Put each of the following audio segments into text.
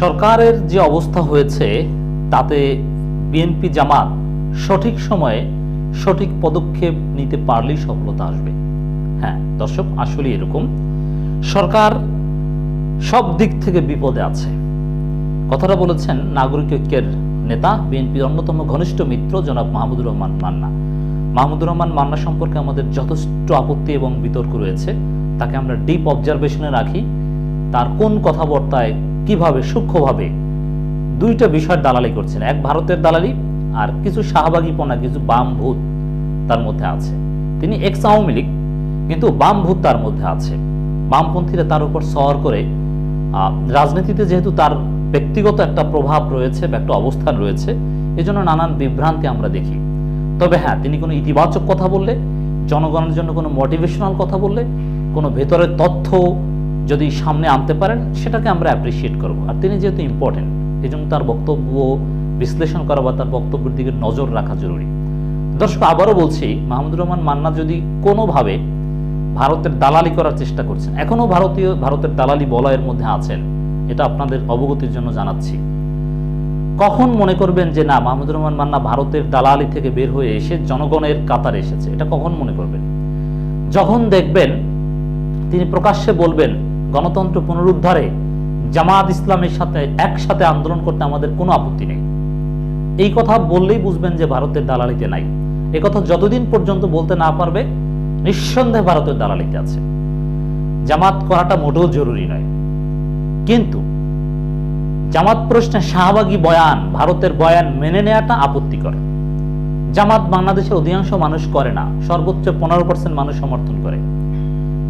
সরকারের যে অবস্থা হয়েছে, তাতে বিএনপি জামাত সঠিক সময়ে সঠিক পদক্ষেপ নিতে পারলেই সফলতা আসবে। হ্যাঁ দর্শক আসলে এরকম। সরকার সব দিক থেকে বিপদে আছে। কথাটা বলেছেন নাগরিক ঐক্যের নেতা বিএনপির অন্যতম ঘনিষ্ঠ মিত্র জনাব মাহমুদুর রহমান মান্না। মাহমুদুর রহমান মান্না সম্পর্কে আমাদের যথেষ্ট আপত্তি এবং বিতর্ক রয়েছে। তাকে আমরা ডিপ অবজারভেশনে রাখি। তার কোন কথাবার্তায় কীভাবে, সূক্ষ্মভাবে দুইটা বিষয়ের দালালি করছেন। এক ভারতের দালালি, আর কিছু শাহবাগীপনা কিছু বাম ভূত তার মধ্যে আছে। তিনি এক্স আওয়ামী লীগ, কিন্তু বাম ভূত তার মধ্যে আছে। বামপন্থীরা তার উপর সওয়ার করে রাজনীতিতে যেহেতু তার ব্যক্তিগত একটা প্রভাব রয়েছে বা একটা অবস্থান রয়েছে, এজন্য নানান বিভ্রান্তি আমরা দেখি। তবে হ্যাঁ তিনি কোনো ইতিবাচক কথা বললে, জনগণের জন্য কোনো মোটিভেশনাল কথা বললে, কোনো ভেতরের তথ্য যদি সামনে আনতে পারেন, সেটাকে আমরা অ্যাপ্রিসিয়েট করব। আর তিনি যেহেতু ইম্পর্টেন্ট এই জন্য তার বক্তব্য বিশ্লেষণ করা বা তার বক্তব্যের দিকে নজর রাখা জরুরি। দর্শক, আবারও বলছি, মাহমুদুর রহমান মান্না যদি কোনোভাবে ভারতের দালালি করার চেষ্টা করছেন, এখনও ভারতীয়, ভারতের দালালি বলয়ের মধ্যে আছেন, এটা আপনাদের অবগতির জন্য জানাচ্ছি। কখন মনে করবেন যে না, মাহমুদুর রহমান মান্না ভারতের দালালি থেকে বের হয়ে এসে জনগণের কাতারে এসেছে? এটা কখন মনে করবেন? যখন দেখবেন, তিনি প্রকাশ্যে বলবেন গণতন্ত্র পুনরুদ্ধারে জামাত ইসলামের সাথে একসাথে আন্দোলন করতে আমাদের কোনো আপত্তি নেই। এই কথা বললেই বুঝবেন যে ভারতের দালালিতে নাই। এ কথা যতদিন পর্যন্ত বলতে না পারবে, নিঃসন্দেহে ভারতের দালালিতে আছে। জামাত করাটা মোটেও জরুরি নয়। কিন্তু জামাত প্রশ্নে শাহবাগী বয়ান, ভারতের বয়ান মেনে নেওয়াটা আপত্তিকর। জামাত বাংলাদেশের অধিকাংশ মানুষ করে না, সর্বোচ্চ পনেরো পার্সেন্ট মানুষ সমর্থন করে।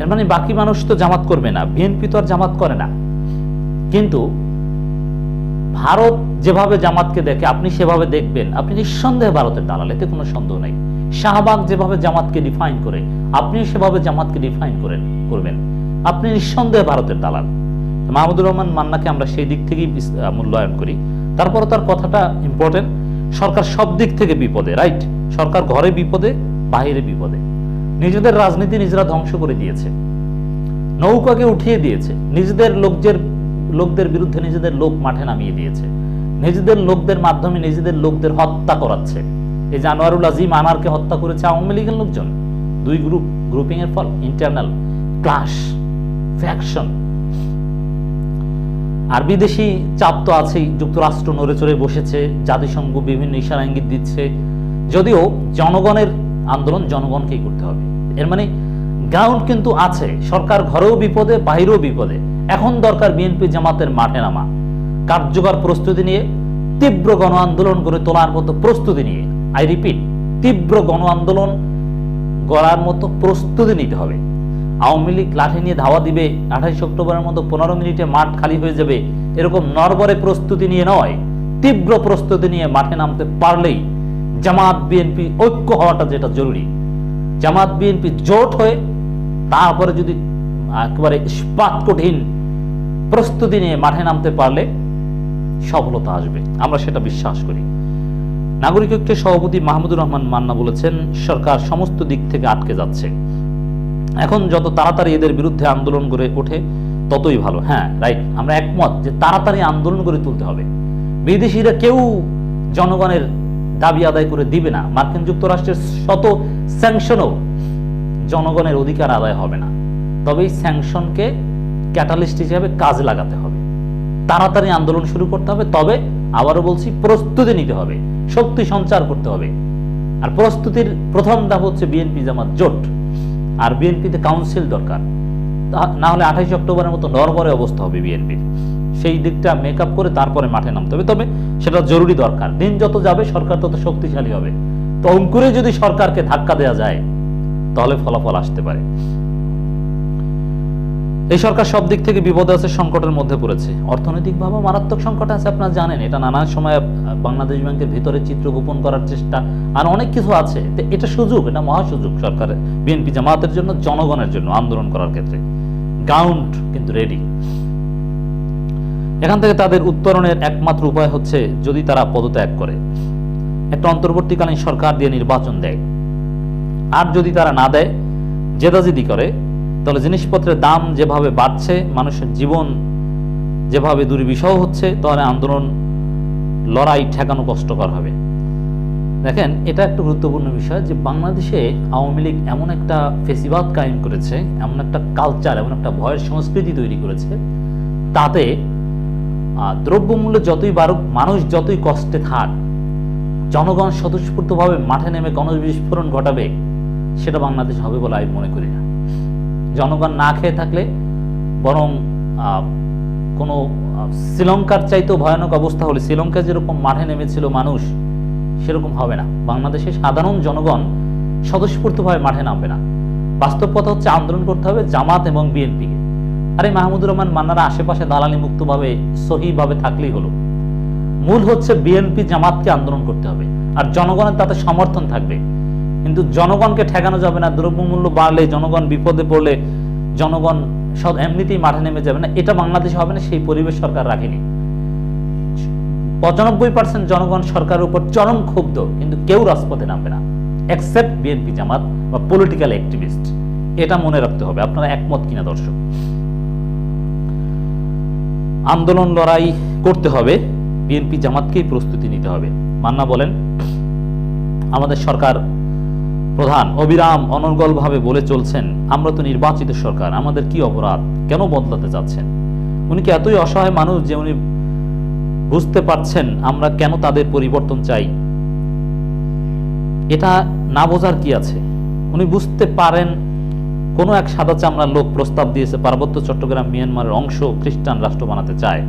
এর মানে বাকি মানুষ তো জামাত করবে না বিএনপি তো আর জামাত করে না। কিন্তু ভারত যেভাবে জামাতকে দেখে, আপনি সেভাবে দেখবেন, আপনি নিঃসন্দেহে ভারতের দালাল, এতে কোনো সন্দেহ নেই। শাহবাগ যেভাবে জামাতকে ডিফাইন করে আপনি সেভাবে জামাতকে ডিফাইন করেন, করবেন। আপনি নিঃসন্দেহে ভারতের দালাল। মাহমুদুর রহমান মান্নাকে আমরা সেই দিক থেকেই মূল্যায়ন করি। তারপরে তার কথাটা ইম্পর্টেন্ট সরকার সব দিক থেকে বিপদে রাইট সরকার ঘরে বিপদে বাইরে বিপদে। নিজেদের রাজনীতি নিজেরা ধ্বংস করে দিয়েছে। নৌকাকে উঠিয়ে দিয়েছে। নিজেদের লোকদের লোকদের বিরুদ্ধে নিজেদের লোক মাঠে নামিয়ে দিয়েছে। নিজেদের লোকদের মাধ্যমে নিজেদের লোকদের হত্যা করাচ্ছে। এই যে আনোয়ারুল আজিম আনারকে হত্যা করেছে আওয়ামী লীগের লোকজন। দুই গ্রুপ গ্রুপিং এর ফল ইন্টারনাল ক্লাশ ফ্যাকশন আর বিদেশি চাপ তো আছেই, যুক্তরাষ্ট্র নড়ে চড়ে বসেছে, জাতিসংঘ বিভিন্ন ইশারা ইঙ্গিত দিচ্ছে। যদিও জনগণের আন্দোলন জনগণকেই করতে হবে। এর মানে গ্রাউন্ড কিন্তু আছে, সরকার ঘরেও বিপদে বাইরেও বিপদে। এখন দরকার বিএনপি জামাতের মাঠে নামা। কার্যকর প্রস্তুতি নিয়ে, তীব্র গণ আন্দোলন করে তোলার মতো প্রস্তুতি নিয়ে। আই রিপিট তীব্র গণ আন্দোলন গড়ার মতো প্রস্তুতি নিতে হবে। আওয়ামী লীগ লাঠি নিয়ে ধাওয়া দিবে, আঠাইশ অক্টোবরের মতো পনেরো মিনিটে মাঠ খালি হয়ে যাবে, এরকম নরবরে প্রস্তুতি নিয়ে নয়, তীব্র প্রস্তুতি নিয়ে মাঠে নামতে পারলেই জামাত বিএনপি ঐক্য হওয়াটা যেটা জরুরি। জামাত বিএনপি জোট হয়ে তারপরে যদি একেবারে ইস্পাত কঠিন প্রস্তুতি নিয়ে মাঠে নামতে পারলে সফলতা আসবে। আমরা সেটা বিশ্বাস করি। নাগরিক ঐক্যের সভাপতি মাহমুদুর রহমান মান্না বলেছেন, সরকার সমস্ত দিক থেকে আটকে যাচ্ছে। এখন যত তাড়াতাড়ি এদের বিরুদ্ধে আন্দোলন করে ওঠে, ততই ভালো। হ্যাঁ রাইট, আমরা একমত যে তাড়াতাড়ি আন্দোলন করে তুলতে হবে। বিদেশিরা কেউ জনগণের দাবি আদায় করে দিবে না। মার্কিন যুক্তরাষ্ট্রের শত স্যাংশনও জনগণের অধিকার আদায় হবে না। তবে এই স্যাংশনকে ক্যাটালিস্ট হিসেবে কাজে লাগাতে হবে। তাড়াতাড়ি আন্দোলন শুরু করতে হবে, তবে আবারও বলছি, প্রস্তুতি নিতে হবে, শক্তি সঞ্চার করতে হবে। আর প্রস্তুতির প্রথম ধাপ হচ্ছে বিএনপি জামাত জোট। আর বিএনপিতে কাউন্সিল দরকার। না হলে আঠাইশ অক্টোবরের মতো নরবরে অবস্থা হবে বিএনপির। সেই দিকটা মেকআপ করে তারপরে মাঠে নামতে হবে। তবে সেটা জরুরি দরকার। দিন যত যাবে, সরকার তত শক্তিশালী হবে। তো অঙ্কুরে যদি সরকারকে ধাক্কা দেওয়া যায়, তাহলে ফলাফল আসতে পারে। এই সরকার সব দিক থেকে বিপদে আছে, সংকটের মধ্যে পড়েছে। অর্থনৈতিকভাবে মারাত্মক সংকট আছে, আপনারা জানেন। এটা নানা সময় বাংলাদেশ ব্যাংকের ভিতরে চিত্র গোপন করার চেষ্টা, আর অনেক কিছু আছে। এটা সুযোগ, এটা মহা সুযোগ সরকারের। বিএনপি জামাতের জন্য, জনগণের জন্য আন্দোলন করার ক্ষেত্রে। গ্রাউন্ড কিন্তু রেডি এখান থেকে তাদের উত্তরণের একমাত্র উপায় হচ্ছে যদি তারা পদত্যাগ করে। একটা অন্তর্বর্তীকালীন সরকার দিয়ে নির্বাচন দেয়। আর যদি তারা না দেয়, জেদাজিদি করে, তাহলে জিনিসপত্রের দাম যেভাবে বাড়ছে, মানুষের জীবন যেভাবে দুর্বিষহ হচ্ছে, তাহলে আন্দোলন লড়াই ঠেকানো কষ্টকর হবে। দেখেন, এটা একটা গুরুত্বপূর্ণ বিষয় যে বাংলাদেশে আওয়ামী লীগ এমন একটা ফেসিবাদ কায়েম করেছে, এমন একটা কালচার এমন একটা ভয়ের সংস্কৃতি তৈরি করেছে, তাতে দ্রব্যমূল্য যতই বাড়ুক, মানুষ যতই কষ্টে থাক, জনগণ স্বতঃস্ফূর্তভাবে মাঠে নেমে গণবিস্ফোরণ ঘটাবে, সেটা বাংলাদেশ হবে বলে আমি মনে করি না। জনগণ না খেয়ে থাকলে, বরং কোনো শ্রীলঙ্কার চাইতেও ভয়ানক অবস্থা হলে শ্রীলঙ্কায় যেরকম মাঠে নেমেছিল মানুষ, সেরকম হবে না। বাংলাদেশে সাধারণ জনগণ স্বতঃস্ফূর্তভাবে মাঠে নামবে না। বাস্তব কথা হচ্ছে, আন্দোলন করতে হবে জামাত এবং বিএনপিকে। আরে মাহমুদুর রহমান মান্নারা আশেপাশে দালালি মুক্তভাবে, সহিভাবে থাকলেই হলো। মূল হচ্ছে বিএনপি জামাতকে আন্দোলন করতে হবে, আর জনগণের তাতে সমর্থন থাকবে। কিন্তু জনগণকে ঠেকানো যাবে না, দ্রব্যমূল্য বাড়লে, জনগণ বিপদে পড়লে জনগণ সব এমনিতেই মাঠে নেমে যাবে না। এটা বাংলাদেশে হবে না, সেই পরিবেশ সরকার রাখেনি। পঁচানব্বই পার্সেন্ট জনগণ সরকারের উপর চরম ক্ষুব্ধ, কিন্তু কেউ রাজপথে নামবে না। এক্সেপ্ট বিএনপি জামাত বা পলিটিক্যাল অ্যাক্টিভিস্ট এটা মনে রাখতে হবে, আপনারা একমত কিনা দর্শক? আন্দোলন লড়াই করতে হবে। বিএনপি জামাতকেই প্রস্তুতি নিতে হবে। মান্না বলেন, আমাদের সরকার প্রধান অবিরাম অনর্গলভাবে বলে চলছেন, আমরা তো নির্বাচিত সরকার, আমাদের কি অপরাধ? কেন বদলাতে চাচ্ছেন? উনি কি এতই অসহায় মানুষ যে উনি বুঝতে পারছেন আমরা কেন তাদের পরিবর্তন চাই? এটা না বোঝার কি আছে? উনি বুঝতে পারেন কোনো এক সাদা চামড়ার লোক প্রস্তাব দিয়েছে, পার্বত্য চট্টগ্রাম, মিয়ানমারের অংশ খ্রিস্টান রাষ্ট্র বানাতে চায়।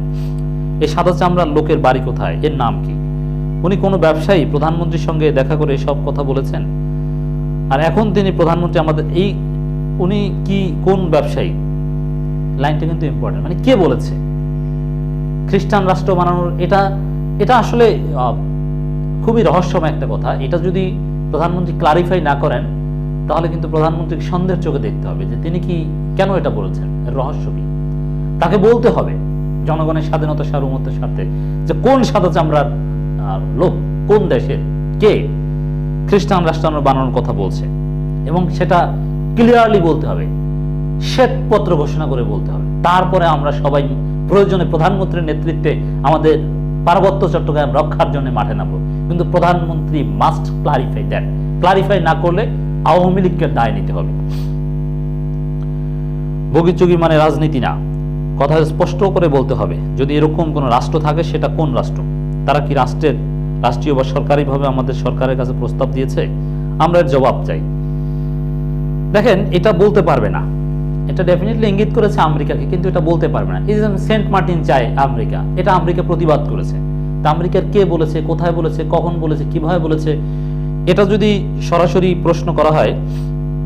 এই সাদা চামড়ার লোকের বাড়ি কোথায়? এর নাম কি? উনি কোনো ব্যবসায়ী? প্রধানমন্ত্রীর সঙ্গে দেখা করে সব কথা বলেছেন? আর এখন তিনি প্রধানমন্ত্রী, আমাদের এই উনি কি, কোন ব্যবসায়ী? লাইনটা কিন্তু ইম্পর্টেন্ট মানে কে বলেছে? খ্রিস্টান রাষ্ট্র বানানোর, এটা এটা আসলে খুবই রহস্যময় একটা কথা। এটা যদি প্রধানমন্ত্রী ক্লারিফাই না করেন তাহলে কিন্তু প্রধানমন্ত্রীকে সন্দেহের চোখে দেখতে হবে যে তিনি কি, কেন এটা বলেছেন? রহস্য কি? তাকে বলতে হবে জনগণের স্বাধীনতা সার্বভৌমত্বের স্বার্থে, যে কোন সাদা চামড়ার লোক, কোন দেশের, কে খ্রিস্টান রাষ্ট্র বানানোর কথা বলছে। এবং সেটা ক্লিয়ারলি বলতে হবে। শ্বেতপত্র ঘোষণা করে বলতে হবে। তারপরে আমরা সবাই প্রয়োজনে প্রধানমন্ত্রীর নেতৃত্বে আমাদের পার্বত্য চট্টগ্রাম রক্ষার জন্য মাঠে নামবো। কিন্তু প্রধানমন্ত্রী মাস্ট ক্লারিফাই দেন ক্লারিফাই না করলে আওয়ামী লীগকে দায় নিতে হবে। বগিচুগি মানে রাজনীতি না। কথা স্পষ্ট করে বলতে হবে, যদি এরকম কোনো রাষ্ট্র থাকে, সেটা কোন রাষ্ট্র? তারা কি রাষ্ট্রের, রাষ্ট্রীয় বা সরকারিভাবে আমাদের সরকারের কাছে প্রস্তাব দিয়েছে? আমরা এর জবাব চাই। দেখেন, এটা বলতে পারবে না। এটা ডেফিনেটলি ইঙ্গিত করেছে আমেরিকাকে, কিন্তু এটা বলতে পারবে না। এই সেন্ট মার্টিন চায় আমেরিকা, এটা আমেরিকা প্রতিবাদ করেছে। তা আমেরিকার কে বলেছে, কোথায় বলেছে, কখন বলেছে, কীভাবে বলেছে এটা যদি সরাসরি প্রশ্ন করা হয়,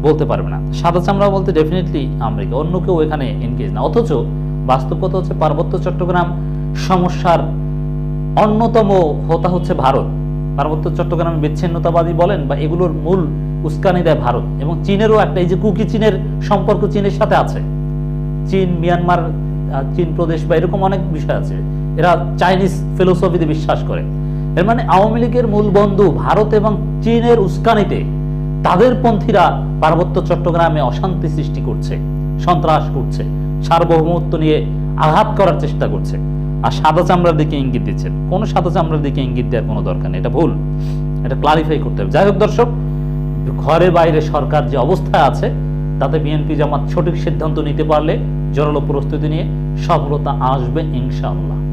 বলতে পারবে না। সাদা চামড়া বলতে ডেফিনেটলি আমেরিকা, অন্য কেউ এখানে এনগেজ না। অথচ বাস্তব কথা হচ্ছে পার্বত্য চট্টগ্রাম সমস্যার অন্যতম হোতা হচ্ছে ভারত। পার্বত্য চট্টগ্রাম বিচ্ছিন্নতাবাদী বলেন বা এগুলোর মূল উস্কানি দেয় ভারত। এবং চীনেরও একটা, এই যে কুকি চীনের সম্পর্ক চীনের সাথে আছে। চীন, মিয়ানমার চীন প্রদেশ বা এরকম অনেক বিষয় আছে। এরা চাইনিজ ফিলোসফিতে বিশ্বাস করে। এর মানে আওয়ামী লীগের মূল বন্ধু ভারত এবং চীনের উস্কানিতে তাদের পন্থীরা পার্বত্য চট্টগ্রামে অশান্তি সৃষ্টি করছে, সন্ত্রাস করছে, সার্বভৌমত্ব নিয়ে আঘাত করার চেষ্টা করছে। আর সাদা চামড়ার দিকে ইঙ্গিত দিচ্ছেন কোনো সাদা চামড়ার দিকে ইঙ্গিত দেওয়ার কোনো দরকার নেই, এটা ভুল। এটা ক্লারিফাই করতে হবে। যাই হোক দর্শক, ঘরে বাইরে সরকার যে অবস্থায় আছে, তাতে বিএনপি জামাত সঠিক সিদ্ধান্ত নিতে পারলে জোরালো প্রস্তুতি নিয়ে সফলতা আসবে ইনশাআল্লাহ।